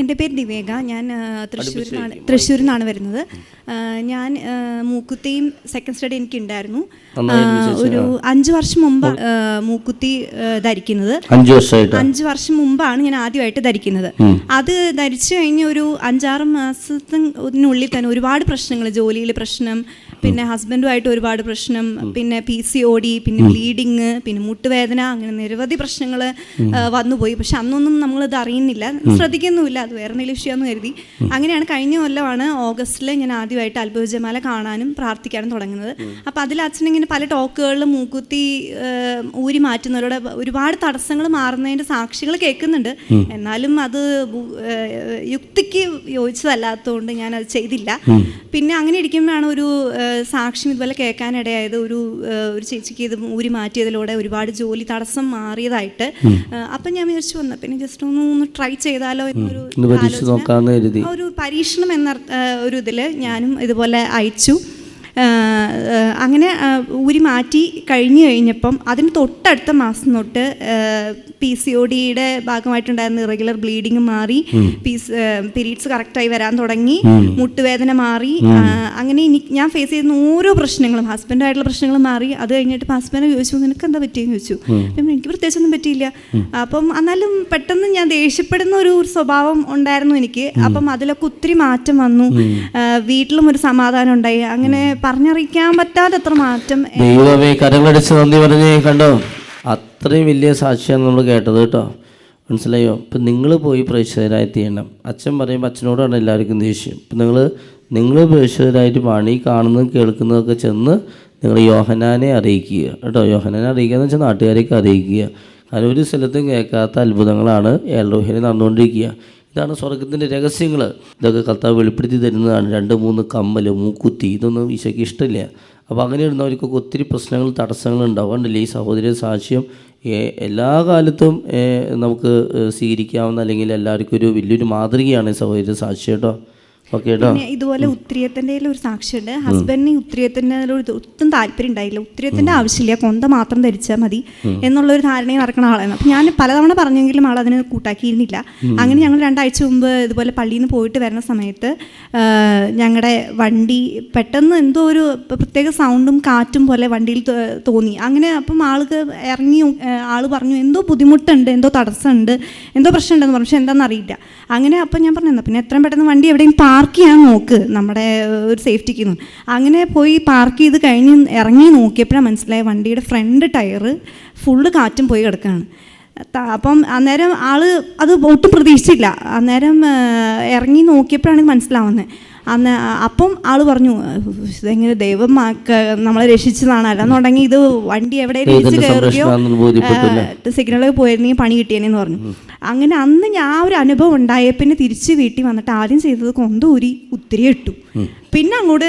എന്റെ പേര് ദിവേക ഞാൻ തൃശ്ശൂരിൽ നിന്നാണ് തൃശ്ശൂരിൽ നിന്നാണ് വരുന്നത്. ഞാൻ മൂക്കുത്തിയും സെക്കൻഡ് സ്റ്റഡി എനിക്ക് ഉണ്ടായിരുന്നു ഒരു അഞ്ച് വർഷം മുമ്പ് മൂക്കുത്തി ധരിക്കുന്നത്. അഞ്ച് വർഷം മുമ്പാണ് ഞാൻ ആദ്യമായിട്ട് ധരിക്കുന്നത്. അത് ധരിച്ചു കഴിഞ്ഞ ഒരു അഞ്ചാറ് മാസത്തിനുള്ളിൽ തന്നെ ഒരുപാട് പ്രശ്നങ്ങൾ ജോലിയിലെ പ്രശ്നം പിന്നെ ഹസ്ബൻഡുമായിട്ട് ഒരുപാട് പ്രശ്നം പിന്നെ പി സി ഒ ഡി പിന്നെ ബ്ലീഡിങ് പിന്നെ മുട്ടുവേദന അങ്ങനെ നിരവധി പ്രശ്നങ്ങൾ വന്നുപോയി. പക്ഷെ അന്നൊന്നും നമ്മൾ ഇത് അറിയുന്നില്ല ശ്രദ്ധിക്കുന്നുമില്ല. അത് വേറെ എന്തെങ്കിലും വിഷയമെന്ന് കരുതി. അങ്ങനെയാണ് കഴിഞ്ഞ കൊല്ലമാണ് ഓഗസ്റ്റിൽ ഞാൻ ആദ്യമായിട്ട് അത്ഭുതജമാല കാണാനും പ്രാർത്ഥിക്കാനും തുടങ്ങുന്നത്. അപ്പോൾ അതിൽ അച്ഛനിങ്ങനെ പല ടോക്കുകളിലും മൂക്കുത്തി ഊരി മാറ്റുന്നവരുടെ ഒരുപാട് തടസ്സങ്ങൾ മാറുന്നതിന്റെ സാക്ഷികൾ കേൾക്കുന്നുണ്ട്. എന്നാലും അത് യുക്തിക്ക് യോജിച്ചതല്ലാത്തതുകൊണ്ട് ഞാൻ അത് ചെയ്തില്ല പിന്നെ അങ്ങനെ ഇരിക്കുമ്പോഴാണ് ഒരു സാക്ഷ്യം ഇതുപോലെ കേൾക്കാനിടയായത് ഒരു ഒരു ചേച്ചിക്ക് ഇത് ഊരി മാറ്റിയതിലൂടെ ഒരുപാട് ജോലി തടസ്സം മാറിയതായിട്ട് അപ്പം ഞാൻ വിചാരിച്ചു വന്ന. പിന്നെ ജസ്റ്റ് ഒന്ന് ഒന്ന് ട്രൈ ചെയ്താലോ എന്നൊരു ഒരു പരീക്ഷണം എന്ന ഒരു ഇതിൽ ഞാനും ഇതുപോലെ അയച്ചു. അങ്ങനെ ഊരി മാറ്റി കഴിഞ്ഞു കഴിഞ്ഞപ്പം അതിന് തൊട്ടടുത്ത മാസം തൊട്ട് പി സി ഒ ഡിയുടെ ഭാഗമായിട്ടുണ്ടായിരുന്ന ഇറഗുലർ ബ്ലീഡിങ് മാറി പീസ് പീരീഡ്സ് കറക്റ്റായി വരാൻ തുടങ്ങി മുട്ടുവേദന മാറി അങ്ങനെ എനിക്ക് ഞാൻ ഫേസ് ചെയ്യുന്ന ഓരോ പ്രശ്നങ്ങളും ഹസ്ബൻഡായിട്ടുള്ള പ്രശ്നങ്ങൾ മാറി അത് കഴിഞ്ഞിട്ട് ഹസ്ബൻഡ് ചോദിച്ചു നിനക്ക് എന്താ പറ്റിയെന്ന്? ചോദിച്ചു. അപ്പം എനിക്ക് പ്രത്യേകിച്ചൊന്നും പറ്റിയില്ല. അപ്പം എന്നാലും പെട്ടെന്ന് ഞാൻ ദേഷ്യപ്പെടുന്ന ഒരു സ്വഭാവം ഉണ്ടായിരുന്നു എനിക്ക്. അപ്പം അതിലൊക്കെ ഒത്തിരി മാറ്റം വന്നു. വീട്ടിലും ഒരു സമാധാനം ഉണ്ടായി. അങ്ങനെ പറഞ്ഞറിയിക്കാൻ പറ്റാത്തത്ര മാറ്റം. ദൈവമേ കരങ്ങളടിച്ച് നന്ദി പറഞ്ഞേ കണ്ടോ? അത്രയും വലിയ സാക്ഷിയാണ് നമ്മൾ കേട്ടത് കേട്ടോ. മനസ്സിലായോ? ഇപ്പം നിങ്ങൾ പോയി പ്രേക്ഷകരായി തീരണം. അച്ഛൻ പറയുമ്പോൾ അച്ഛനോടാണ് എല്ലാവർക്കും ദേഷ്യം. ഇപ്പം നിങ്ങൾ നിങ്ങൾ പ്രേക്ഷകരായിട്ട് പണി കാണുന്നതും കേൾക്കുന്നതൊക്കെ ചെന്ന് നിങ്ങൾ യോഹനാനെ അറിയിക്കുക. കേട്ടോ യോഹനാനെ അറിയിക്കുക എന്ന് വെച്ചാൽ നാട്ടുകാരെയൊക്കെ അറിയിക്കുക. കാരണം ഒരു സ്ഥലത്തും കേൾക്കാത്ത അത്ഭുതങ്ങളാണ് ഏൽറോഹിനെ നടന്നുകൊണ്ടിരിക്കുക. ഇതാണ് സ്വർഗത്തിന്റെ രഹസ്യങ്ങൾ. ഇതൊക്കെ കർത്താവ് വെളിപ്പെടുത്തി തരുന്നതാണ്. രണ്ട് മൂന്ന് കമ്മൽ മൂക്കുത്തി. ഇതൊന്നും ഈശോയ്ക്ക് ഇഷ്ടമില്ല. അപ്പോൾ അങ്ങനെ ഇരുന്നവർക്കൊക്കെ ഒത്തിരി പ്രശ്നങ്ങൾ തടസ്സങ്ങൾ ഉണ്ടാവും. കണ്ടില്ലേ ഈ സഹോദര സാക്ഷ്യം? എല്ലാ കാലത്തും നമുക്ക് സ്വീകരിക്കാവുന്ന അല്ലെങ്കിൽ എല്ലാവർക്കും ഒരു വലിയൊരു മാതൃകയാണ് സഹോദരി സാക്ഷ്യം കേട്ടോ. പിന്നെ ഇതുപോലെ ഉത്രിയത്തിന്റെ ഒരു സാക്ഷിയുണ്ട്. ഹസ്ബൻഡിന് ഉത്രിയത്തിന്റെ ഒരു ഒട്ടും താല്പര്യം ഉണ്ടായില്ല. ഉത്രിയത്തിന്റെ ആവശ്യമില്ല. കൊന്ത മാത്രം ധരിച്ചാൽ മതി എന്നുള്ള ഒരു ധാരണയിൽ നടക്കുന്ന ആളാണ്. അപ്പം ഞാൻ പലതവണ പറഞ്ഞെങ്കിലും ആൾ അതിന് കൂട്ടാക്കിയിരുന്നില്ല. അങ്ങനെ ഞങ്ങൾ രണ്ടാഴ്ച മുമ്പ് ഇതുപോലെ പള്ളിയിൽ നിന്ന് പോയിട്ട് വരുന്ന സമയത്ത് ഞങ്ങളുടെ വണ്ടി പെട്ടെന്ന് എന്തോ ഒരു പ്രത്യേക സൗണ്ടും കാറ്റും പോലെ വണ്ടിയിൽ തോന്നി. അങ്ങനെ അപ്പം ആൾക്ക് ഇറങ്ങി ആൾ പറഞ്ഞു എന്തോ ബുദ്ധിമുട്ടുണ്ട് എന്തോ തടസ്സമുണ്ട് എന്തോ പ്രശ്നമുണ്ടെന്ന് പറഞ്ഞു. പക്ഷെ എന്താണെന്ന് അറിയില്ല. അങ്ങനെ അപ്പം ഞാൻ പറഞ്ഞു "എന്നാ പിന്നെ എത്രയും പെട്ടെന്ന് വണ്ടി എവിടെയും പാർക്ക് ചെയ്യാൻ നോക്ക്. നമ്മുടെ ഒരു സേഫ്റ്റിക്ക് എന്ന്." അങ്ങനെ പോയി പാർക്ക് ചെയ്ത് കഴിഞ്ഞ് ഇറങ്ങി നോക്കിയപ്പോഴാണ് മനസ്സിലായ വണ്ടിയുടെ ഫ്രണ്ട് ടയറ് ഫുള്ള് കാറ്റും പോയി കിടക്കുകയാണ് അപ്പം അന്നേരം ആൾ അത് ഒട്ടും പ്രതീക്ഷിച്ചില്ല. അന്നേരം ഇറങ്ങി നോക്കിയപ്പോഴാണ് മനസ്സിലാവുന്നത് അന്ന് അപ്പം ആൾ പറഞ്ഞു ഇതെങ്ങനെ ദൈവം നമ്മളെ രക്ഷിച്ചതാണ്. അല്ലെന്നുണ്ടെങ്കിൽ ഇത് വണ്ടി എവിടെ രക്ഷിച്ച് കയറിയോ കയറുകയോ. സിഗ്നലൊക്കെ പോയിരുന്നെങ്കിൽ പണി കിട്ടിയെന്ന് പറഞ്ഞു. അങ്ങനെ അന്ന് ഞാൻ ഒരു അനുഭവം ഉണ്ടായ. പിന്നെ തിരിച്ച് വീട്ടിൽ വന്നിട്ട് ആദ്യം ചെയ്തത് കൊന്തൂരി ഉത്തിരി ഇട്ടു. പിന്നെ അങ്ങോട്ട്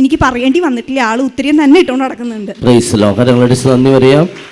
എനിക്ക് പറയേണ്ടി വന്നിട്ടില്ല. ആൾ ഉത്തിരി തന്നെ ഇട്ടുകൊണ്ട് നടക്കുന്നുണ്ട്. നന്ദി പറയാം.